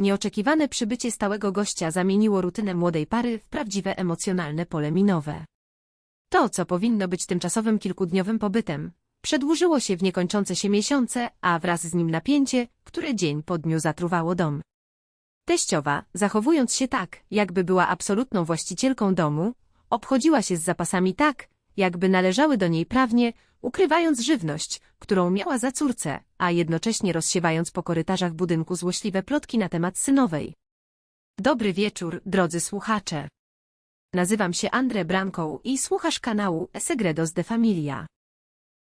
Nieoczekiwane przybycie stałego gościa zamieniło rutynę młodej pary w prawdziwe emocjonalne pole minowe. To, co powinno być tymczasowym kilkudniowym pobytem, przedłużyło się w niekończące się miesiące, a wraz z nim napięcie, które dzień po dniu zatruwało dom. Teściowa, zachowując się tak, jakby była absolutną właścicielką domu, obchodziła się z zapasami tak, jakby należały do niej prawnie, ukrywając żywność, którą miała za córce, a jednocześnie rozsiewając po korytarzach budynku złośliwe plotki na temat synowej. Dobry wieczór, drodzy słuchacze. Nazywam się Andre Branką i słuchasz kanału Segredos de Familia.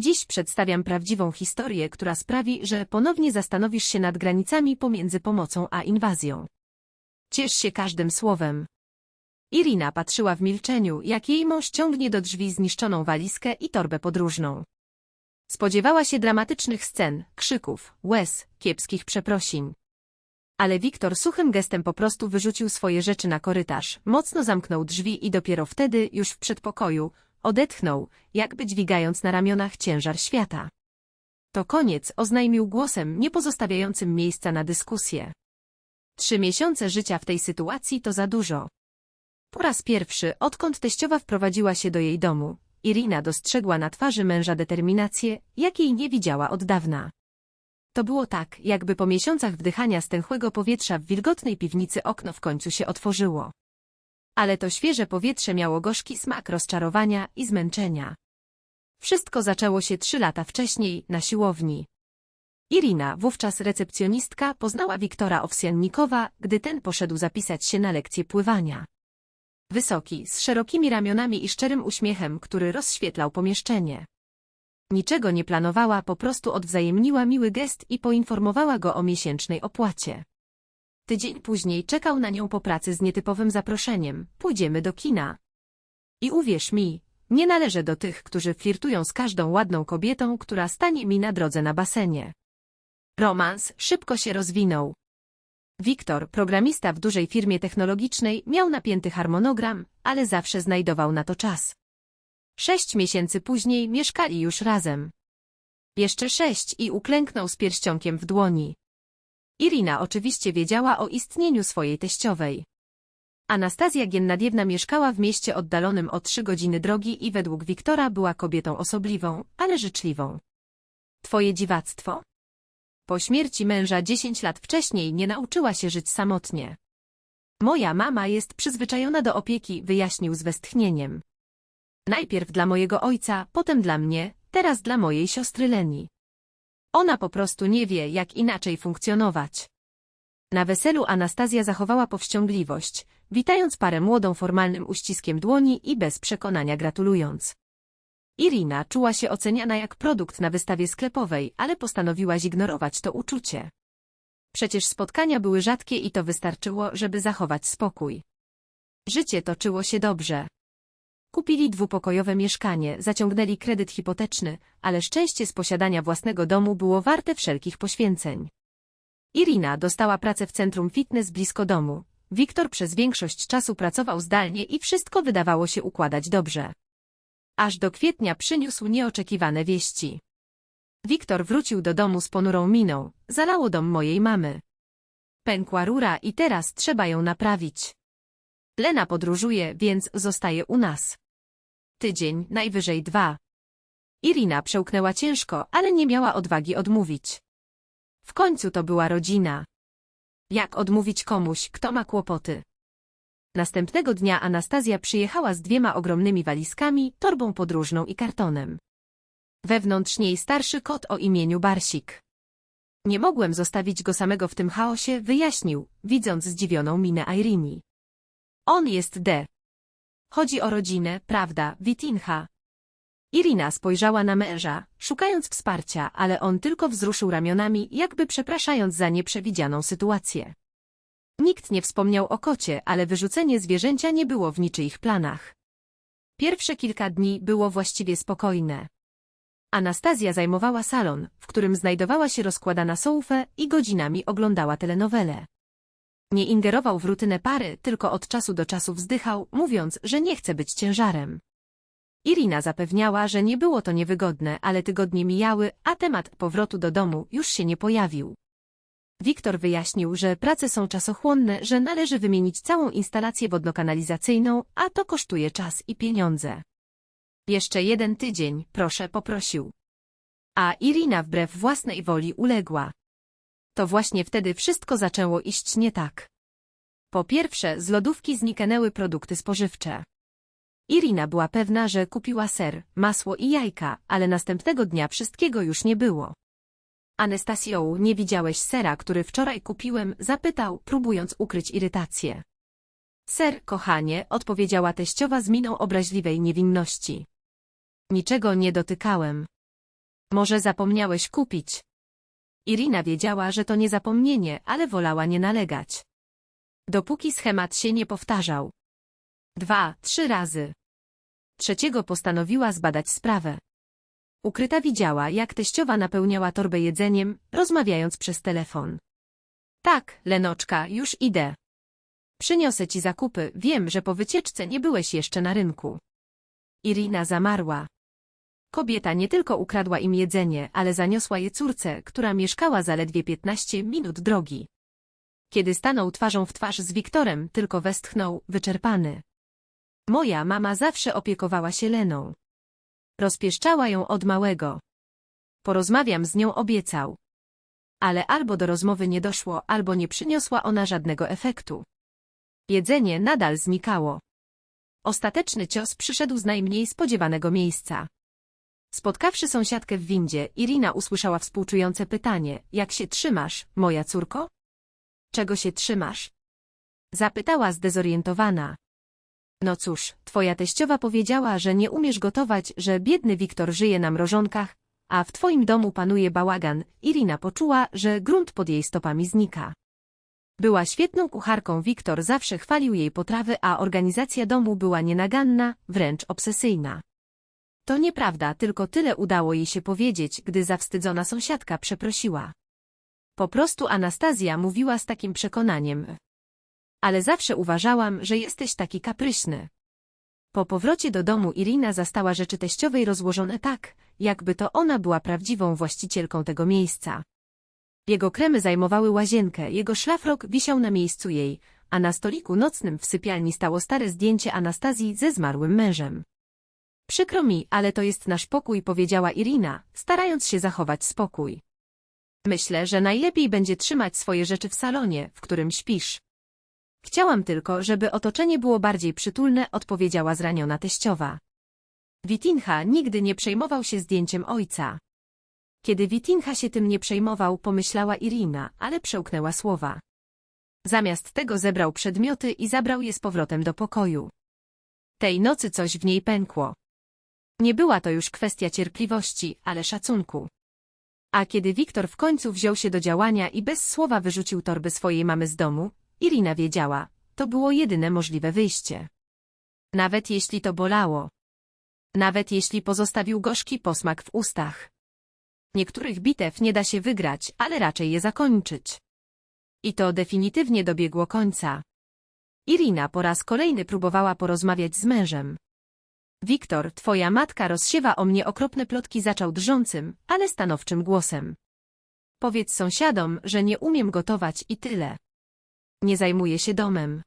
Dziś przedstawiam prawdziwą historię, która sprawi, że ponownie zastanowisz się nad granicami pomiędzy pomocą a inwazją. Ciesz się każdym słowem. Irina patrzyła w milczeniu, jak jej mąż ciągnie do drzwi zniszczoną walizkę i torbę podróżną. Spodziewała się dramatycznych scen, krzyków, łez, kiepskich przeprosin. Ale Wiktor suchym gestem po prostu wyrzucił swoje rzeczy na korytarz, mocno zamknął drzwi i dopiero wtedy, już w przedpokoju, odetchnął, jakby dźwigając na ramionach ciężar świata. To koniec, oznajmił głosem, nie pozostawiającym miejsca na dyskusję. Trzy miesiące życia w tej sytuacji to za dużo. Po raz pierwszy, odkąd teściowa wprowadziła się do jej domu, Irina dostrzegła na twarzy męża determinację, jakiej nie widziała od dawna. To było tak, jakby po miesiącach wdychania stęchłego powietrza w wilgotnej piwnicy okno w końcu się otworzyło. Ale to świeże powietrze miało gorzki smak rozczarowania i zmęczenia. Wszystko zaczęło się trzy lata wcześniej, na siłowni. Irina, wówczas recepcjonistka, poznała Wiktora Owsiannikowa, gdy ten poszedł zapisać się na lekcję pływania. Wysoki, z szerokimi ramionami i szczerym uśmiechem, który rozświetlał pomieszczenie. Niczego nie planowała, po prostu odwzajemniła miły gest i poinformowała go o miesięcznej opłacie. Tydzień później czekał na nią po pracy z nietypowym zaproszeniem. Pójdziemy do kina. I uwierz mi, nie należę do tych, którzy flirtują z każdą ładną kobietą, która stanie mi na drodze na basenie. Romans szybko się rozwinął. Wiktor, programista w dużej firmie technologicznej, miał napięty harmonogram, ale zawsze znajdował na to czas. Sześć miesięcy później mieszkali już razem. Jeszcze sześć i uklęknął z pierścionkiem w dłoni. Irina oczywiście wiedziała o istnieniu swojej teściowej. Anastazja Giennadiewna mieszkała w mieście oddalonym o trzy godziny drogi i według Wiktora była kobietą osobliwą, ale życzliwą. Twoje dziwactwo? Po śmierci męża dziesięć lat wcześniej nie nauczyła się żyć samotnie. Moja mama jest przyzwyczajona do opieki, wyjaśnił z westchnieniem. Najpierw dla mojego ojca, potem dla mnie, teraz dla mojej siostry Leni. Ona po prostu nie wie, jak inaczej funkcjonować. Na weselu Anastazja zachowała powściągliwość, witając parę młodą formalnym uściskiem dłoni i bez przekonania gratulując. Irina czuła się oceniana jak produkt na wystawie sklepowej, ale postanowiła zignorować to uczucie. Przecież spotkania były rzadkie i to wystarczyło, żeby zachować spokój. Życie toczyło się dobrze. Kupili dwupokojowe mieszkanie, zaciągnęli kredyt hipoteczny, ale szczęście z posiadania własnego domu było warte wszelkich poświęceń. Irina dostała pracę w centrum fitness blisko domu. Wiktor przez większość czasu pracował zdalnie i wszystko wydawało się układać dobrze. Aż do kwietnia przyniósł nieoczekiwane wieści. Wiktor wrócił do domu z ponurą miną, zalało dom mojej mamy. Pękła rura i teraz trzeba ją naprawić. Lena podróżuje, więc zostaje u nas. Tydzień, najwyżej dwa. Irina przełknęła ciężko, ale nie miała odwagi odmówić. W końcu to była rodzina. Jak odmówić komuś, kto ma kłopoty? Następnego dnia Anastazja przyjechała z dwiema ogromnymi walizkami, torbą podróżną i kartonem. Wewnątrz niej starszy kot o imieniu Barsik. Nie mogłem zostawić go samego w tym chaosie, wyjaśnił, widząc zdziwioną minę Irini. On jest D. Chodzi o rodzinę, prawda, Witinha. Irina spojrzała na męża, szukając wsparcia, ale on tylko wzruszył ramionami, jakby przepraszając za nieprzewidzianą sytuację. Nikt nie wspomniał o kocie, ale wyrzucenie zwierzęcia nie było w niczyich planach. Pierwsze kilka dni było właściwie spokojne. Anastazja zajmowała salon, w którym znajdowała się rozkładana soufę i godzinami oglądała telenowelę. Nie ingerował w rutynę pary, tylko od czasu do czasu wzdychał, mówiąc, że nie chce być ciężarem. Irina zapewniała, że nie było to niewygodne, ale tygodnie mijały, a temat powrotu do domu już się nie pojawił. Wiktor wyjaśnił, że prace są czasochłonne, że należy wymienić całą instalację wodnokanalizacyjną, a to kosztuje czas i pieniądze. Jeszcze jeden tydzień, proszę, poprosił. A Irina wbrew własnej woli uległa. To właśnie wtedy wszystko zaczęło iść nie tak. Po pierwsze, z lodówki zniknęły produkty spożywcze. Irina była pewna, że kupiła ser, masło i jajka, ale następnego dnia wszystkiego już nie było. Anastasio, nie widziałeś sera, który wczoraj kupiłem? Zapytał, próbując ukryć irytację. Ser, kochanie, odpowiedziała teściowa z miną obraźliwej niewinności. Niczego nie dotykałem. Może zapomniałeś kupić? Irina wiedziała, że to nie zapomnienie, ale wolała nie nalegać. Dopóki schemat się nie powtarzał. Dwa, trzy razy. Trzeciego postanowiła zbadać sprawę. Ukryta widziała, jak teściowa napełniała torbę jedzeniem, rozmawiając przez telefon. Tak, Lenoczka, już idę. Przyniosę ci zakupy, wiem, że po wycieczce nie byłeś jeszcze na rynku. Irina zamarła. Kobieta nie tylko ukradła im jedzenie, ale zaniosła je córce, która mieszkała zaledwie 15 minut drogi. Kiedy stanął twarzą w twarz z Wiktorem, tylko westchnął, wyczerpany. Moja mama zawsze opiekowała się Leną. Rozpieszczała ją od małego. Porozmawiam z nią obiecał. Ale albo do rozmowy nie doszło, albo nie przyniosła ona żadnego efektu. Jedzenie nadal znikało. Ostateczny cios przyszedł z najmniej spodziewanego miejsca. Spotkawszy sąsiadkę w windzie, Irina usłyszała współczujące pytanie, jak się trzymasz, moja córko? Czego się trzymasz? Zapytała zdezorientowana. No cóż, twoja teściowa powiedziała, że nie umiesz gotować, że biedny Wiktor żyje na mrożonkach, a w twoim domu panuje bałagan. Irina poczuła, że grunt pod jej stopami znika. Była świetną kucharką, Wiktor zawsze chwalił jej potrawy, a organizacja domu była nienaganna, wręcz obsesyjna. To nieprawda, tylko tyle udało jej się powiedzieć, gdy zawstydzona sąsiadka przeprosiła. Po prostu Anastazja mówiła z takim przekonaniem. Ale zawsze uważałam, że jesteś taki kapryśny. Po powrocie do domu Irina zastała rzeczy teściowej rozłożone tak, jakby to ona była prawdziwą właścicielką tego miejsca. Jego kremy zajmowały łazienkę, jego szlafrok wisiał na miejscu jej, a na stoliku nocnym w sypialni stało stare zdjęcie Anastazji ze zmarłym mężem. Przykro mi, ale to jest nasz pokój, powiedziała Irina, starając się zachować spokój. Myślę, że najlepiej będzie trzymać swoje rzeczy w salonie, w którym śpisz. Chciałam tylko, żeby otoczenie było bardziej przytulne, odpowiedziała zraniona teściowa. Witinha nigdy nie przejmował się zdjęciem ojca. Kiedy Witinha się tym nie przejmował, pomyślała Irina, ale przełknęła słowa. Zamiast tego zebrał przedmioty i zabrał je z powrotem do pokoju. Tej nocy coś w niej pękło. Nie była to już kwestia cierpliwości, ale szacunku. A kiedy Wiktor w końcu wziął się do działania i bez słowa wyrzucił torby swojej mamy z domu, Irina wiedziała, to było jedyne możliwe wyjście. Nawet jeśli to bolało. Nawet jeśli pozostawił gorzki posmak w ustach. Niektórych bitew nie da się wygrać, ale raczej je zakończyć. I to definitywnie dobiegło końca. Irina po raz kolejny próbowała porozmawiać z mężem. Wiktor, twoja matka rozsiewa o mnie okropne plotki zaczął drżącym, ale stanowczym głosem. Powiedz sąsiadom, że nie umiem gotować i tyle. Nie zajmuję się domem.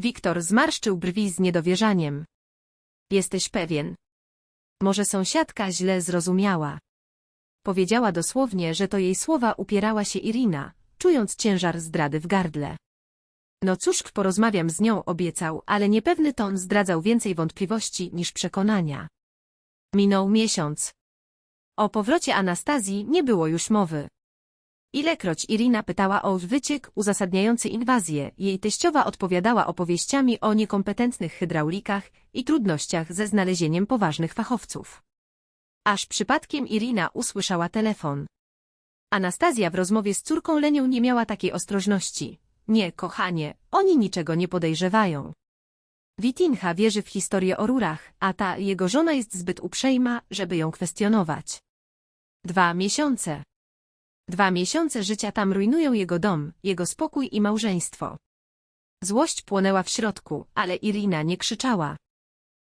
Wiktor zmarszczył brwi z niedowierzaniem. Jesteś pewien. Może sąsiadka źle zrozumiała. Powiedziała dosłownie, że to jej słowa upierała się Irina, czując ciężar zdrady w gardle. No cóż, porozmawiam z nią, obiecał, ale niepewny ton zdradzał więcej wątpliwości niż przekonania. Minął miesiąc. O powrocie Anastazji nie było już mowy. Ilekroć Irina pytała o wyciek uzasadniający inwazję, jej teściowa odpowiadała opowieściami o niekompetentnych hydraulikach i trudnościach ze znalezieniem poważnych fachowców. Aż przypadkiem Irina usłyszała telefon. Anastazja w rozmowie z córką Lenią nie miała takiej ostrożności. Nie, kochanie, oni niczego nie podejrzewają. Witinha wierzy w historię o rurach, a ta jego żona jest zbyt uprzejma, żeby ją kwestionować. Dwa miesiące. Dwa miesiące życia tam rujnują jego dom, jego spokój i małżeństwo. Złość płonęła w środku, ale Irina nie krzyczała.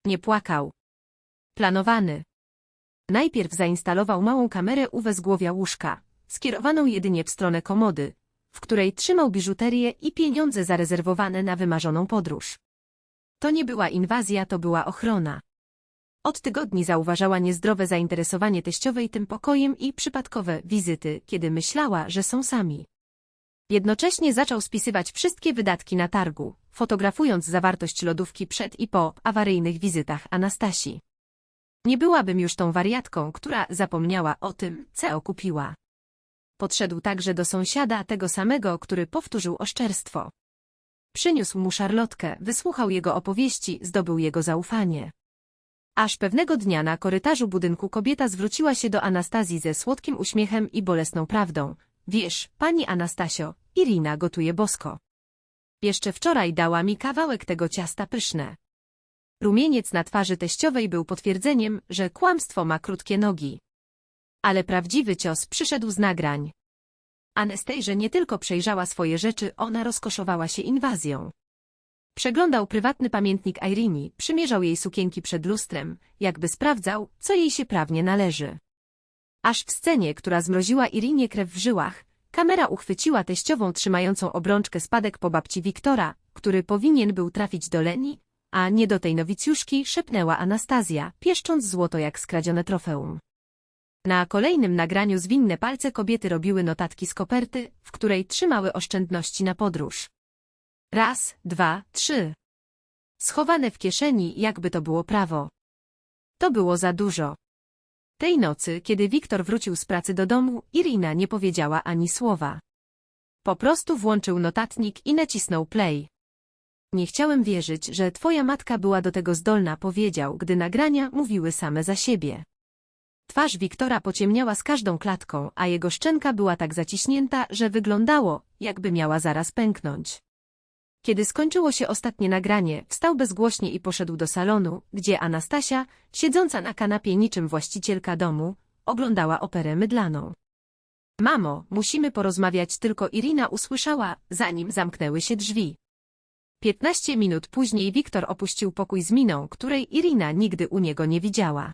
Nie płakał. Planowany. Najpierw zainstalował małą kamerę UV z głowia łóżka, skierowaną jedynie w stronę komody, w której trzymał biżuterię i pieniądze zarezerwowane na wymarzoną podróż. To nie była inwazja, to była ochrona. Od tygodni zauważała niezdrowe zainteresowanie teściowej tym pokojem i przypadkowe wizyty, kiedy myślała, że są sami. Jednocześnie zaczął spisywać wszystkie wydatki na targu, fotografując zawartość lodówki przed i po awaryjnych wizytach Anastasii. Nie byłabym już tą wariatką, która zapomniała o tym, co kupiła. Podszedł także do sąsiada, tego samego, który powtórzył oszczerstwo. Przyniósł mu szarlotkę, wysłuchał jego opowieści, zdobył jego zaufanie. Aż pewnego dnia na korytarzu budynku kobieta zwróciła się do Anastazji ze słodkim uśmiechem i bolesną prawdą. Wiesz, pani Anastasio, Irina gotuje bosko. Jeszcze wczoraj dała mi kawałek tego ciasta pyszne. Rumieniec na twarzy teściowej był potwierdzeniem, że kłamstwo ma krótkie nogi. Ale prawdziwy cios przyszedł z nagrań. Anestejże nie tylko przejrzała swoje rzeczy, ona rozkoszowała się inwazją. Przeglądał prywatny pamiętnik Irini, przymierzał jej sukienki przed lustrem, jakby sprawdzał, co jej się prawnie należy. Aż w scenie, która zmroziła Irinie krew w żyłach, kamera uchwyciła teściową trzymającą obrączkę spadek po babci Wiktora, który powinien był trafić do Leni, a nie do tej nowicjuszki, szepnęła Anastazja, pieszcząc złoto jak skradzione trofeum. Na kolejnym nagraniu zwinne palce kobiety robiły notatki z koperty, w której trzymały oszczędności na podróż. Raz, dwa, trzy. Schowane w kieszeni, jakby to było prawo. To było za dużo. Tej nocy, kiedy Wiktor wrócił z pracy do domu, Irina nie powiedziała ani słowa. Po prostu włączył notatnik i nacisnął play. Nie chciałem wierzyć, że twoja matka była do tego zdolna, powiedział, gdy nagrania mówiły same za siebie. Twarz Wiktora pociemniała z każdą klatką, a jego szczęka była tak zaciśnięta, że wyglądało, jakby miała zaraz pęknąć. Kiedy skończyło się ostatnie nagranie, wstał bezgłośnie i poszedł do salonu, gdzie Anastasia, siedząca na kanapie niczym właścicielka domu, oglądała operę mydlaną. Mamo, musimy porozmawiać, tylko Irina usłyszała, zanim zamknęły się drzwi. Piętnaście minut później Wiktor opuścił pokój z miną, której Irina nigdy u niego nie widziała.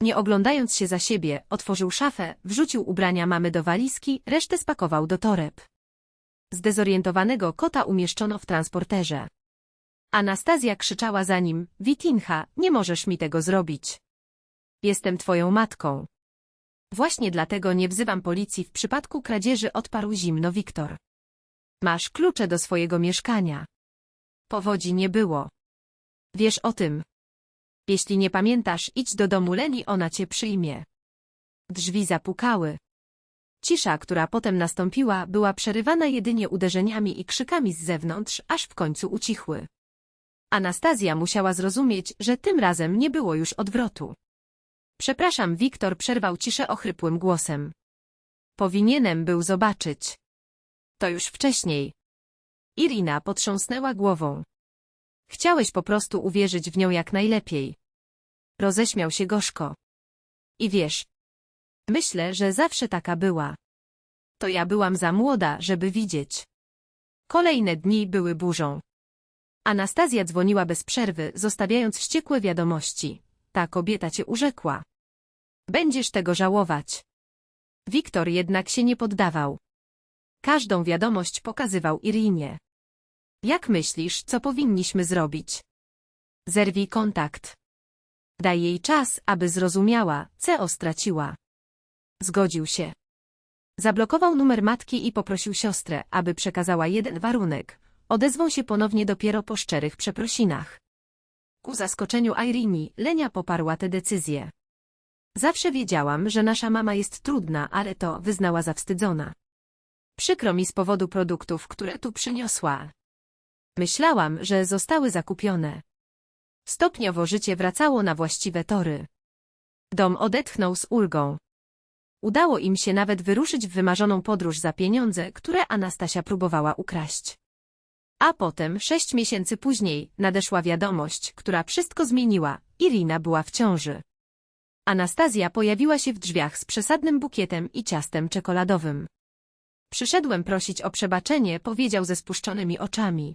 Nie oglądając się za siebie, otworzył szafę, wrzucił ubrania mamy do walizki, resztę spakował do toreb. Zdezorientowanego kota umieszczono w transporterze. Anastazja krzyczała za nim, Witinha, nie możesz mi tego zrobić. Jestem twoją matką. Właśnie dlatego nie wzywam policji w przypadku kradzieży odparł zimno Wiktor. Masz klucze do swojego mieszkania. Powodzi nie było. Wiesz o tym. Jeśli nie pamiętasz, idź do domu Leni, ona cię przyjmie. Drzwi zapukały. Cisza, która potem nastąpiła, była przerywana jedynie uderzeniami i krzykami z zewnątrz, aż w końcu ucichły. Anastazja musiała zrozumieć, że tym razem nie było już odwrotu. Przepraszam, Wiktor przerwał ciszę ochrypłym głosem. Powinienem był zobaczyć. To już wcześniej. Irina potrząsnęła głową. Chciałeś po prostu uwierzyć w nią jak najlepiej. Roześmiał się gorzko. I wiesz, myślę, że zawsze taka była. To ja byłam za młoda, żeby widzieć. Kolejne dni były burzą. Anastazja dzwoniła bez przerwy, zostawiając wściekłe wiadomości. Ta kobieta cię urzekła. Będziesz tego żałować. Wiktor jednak się nie poddawał. Każdą wiadomość pokazywał Irinie. Jak myślisz, co powinniśmy zrobić? Zerwij kontakt. Daj jej czas, aby zrozumiała, co straciła. Zgodził się. Zablokował numer matki i poprosił siostrę, aby przekazała jeden warunek. Odezwą się ponownie dopiero po szczerych przeprosinach. Ku zaskoczeniu Irini, Lenia poparła tę decyzję. Zawsze wiedziałam, że nasza mama jest trudna, ale to wyznała zawstydzona. Przykro mi z powodu produktów, które tu przyniosła. Myślałam, że zostały zakupione. Stopniowo życie wracało na właściwe tory. Dom odetchnął z ulgą. Udało im się nawet wyruszyć w wymarzoną podróż za pieniądze, które Anastasia próbowała ukraść. A potem, sześć miesięcy później, nadeszła wiadomość, która wszystko zmieniła. Irina była w ciąży. Anastazja pojawiła się w drzwiach z przesadnym bukietem i ciastem czekoladowym. Przyszedłem prosić o przebaczenie, powiedział ze spuszczonymi oczami.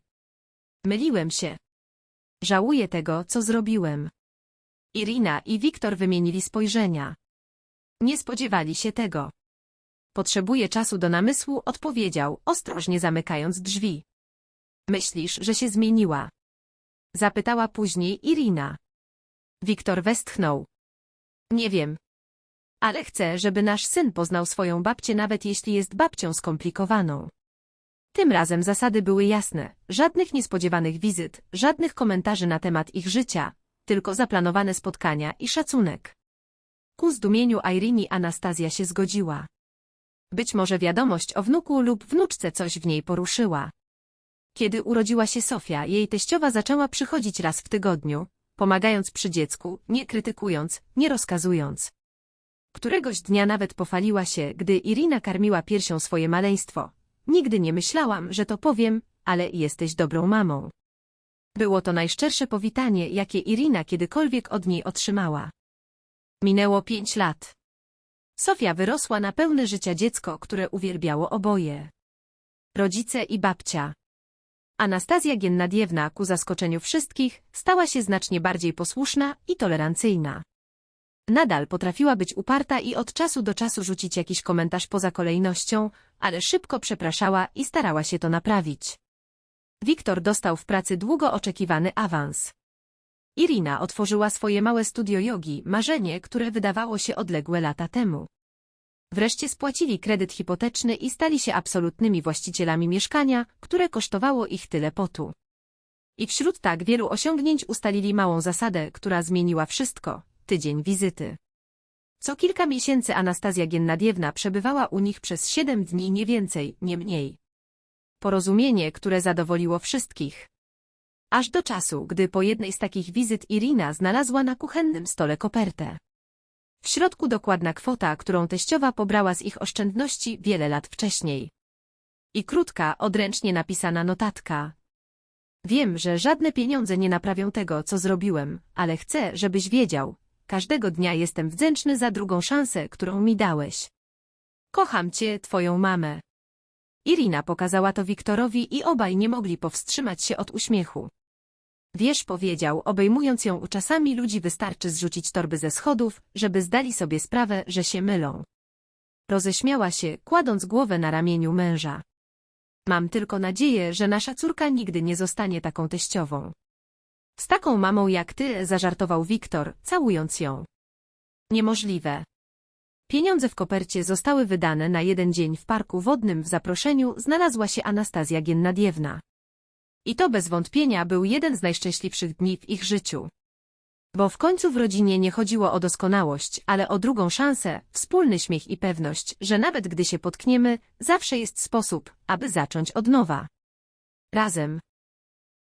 Myliłem się. Żałuję tego, co zrobiłem. Irina i Wiktor wymienili spojrzenia. Nie spodziewali się tego. Potrzebuję czasu do namysłu, odpowiedział, ostrożnie zamykając drzwi. Myślisz, że się zmieniła? Zapytała później Irina. Wiktor westchnął. Nie wiem. Ale chcę, żeby nasz syn poznał swoją babcię, nawet jeśli jest babcią skomplikowaną. Tym razem zasady były jasne. Żadnych niespodziewanych wizyt, żadnych komentarzy na temat ich życia, tylko zaplanowane spotkania i szacunek. Ku zdumieniu Irini Anastazja się zgodziła. Być może wiadomość o wnuku lub wnuczce coś w niej poruszyła. Kiedy urodziła się Sofia, jej teściowa zaczęła przychodzić raz w tygodniu, pomagając przy dziecku, nie krytykując, nie rozkazując. Któregoś dnia nawet pochwaliła się, gdy Irina karmiła piersią swoje maleństwo. Nigdy nie myślałam, że to powiem, ale jesteś dobrą mamą. Było to najszczersze powitanie, jakie Irina kiedykolwiek od niej otrzymała. Minęło pięć lat. Sofia wyrosła na pełne życia dziecko, które uwielbiało oboje. Rodzice i babcia. Anastazja Giennadiewna, ku zaskoczeniu wszystkich, stała się znacznie bardziej posłuszna i tolerancyjna. Nadal potrafiła być uparta i od czasu do czasu rzucić jakiś komentarz poza kolejnością, ale szybko przepraszała i starała się to naprawić. Wiktor dostał w pracy długo oczekiwany awans. Irina otworzyła swoje małe studio jogi, marzenie, które wydawało się odległe lata temu. Wreszcie spłacili kredyt hipoteczny i stali się absolutnymi właścicielami mieszkania, które kosztowało ich tyle potu. I wśród tak wielu osiągnięć ustalili małą zasadę, która zmieniła wszystko – tydzień wizyty. Co kilka miesięcy Anastazja Giennadiewna przebywała u nich przez siedem dni nie więcej, nie mniej. Porozumienie, które zadowoliło wszystkich. Aż do czasu, gdy po jednej z takich wizyt Irina znalazła na kuchennym stole kopertę. W środku dokładna kwota, którą teściowa pobrała z ich oszczędności wiele lat wcześniej. I krótka, odręcznie napisana notatka. Wiem, że żadne pieniądze nie naprawią tego, co zrobiłem, ale chcę, żebyś wiedział. Każdego dnia jestem wdzięczny za drugą szansę, którą mi dałeś. Kocham cię, twoją mamę. Irina pokazała to Wiktorowi i obaj nie mogli powstrzymać się od uśmiechu. Wiesz, powiedział, obejmując ją czasami ludzi wystarczy zrzucić torby ze schodów, żeby zdali sobie sprawę, że się mylą. Roześmiała się, kładąc głowę na ramieniu męża. Mam tylko nadzieję, że nasza córka nigdy nie zostanie taką teściową. Z taką mamą jak ty, zażartował Wiktor, całując ją. Niemożliwe. Pieniądze w kopercie zostały wydane na jeden dzień w parku wodnym w zaproszeniu znalazła się Anastazja Giennadiewna. I to bez wątpienia był jeden z najszczęśliwszych dni w ich życiu. Bo w końcu w rodzinie nie chodziło o doskonałość, ale o drugą szansę, wspólny śmiech i pewność, że nawet gdy się potkniemy, zawsze jest sposób, aby zacząć od nowa. Razem.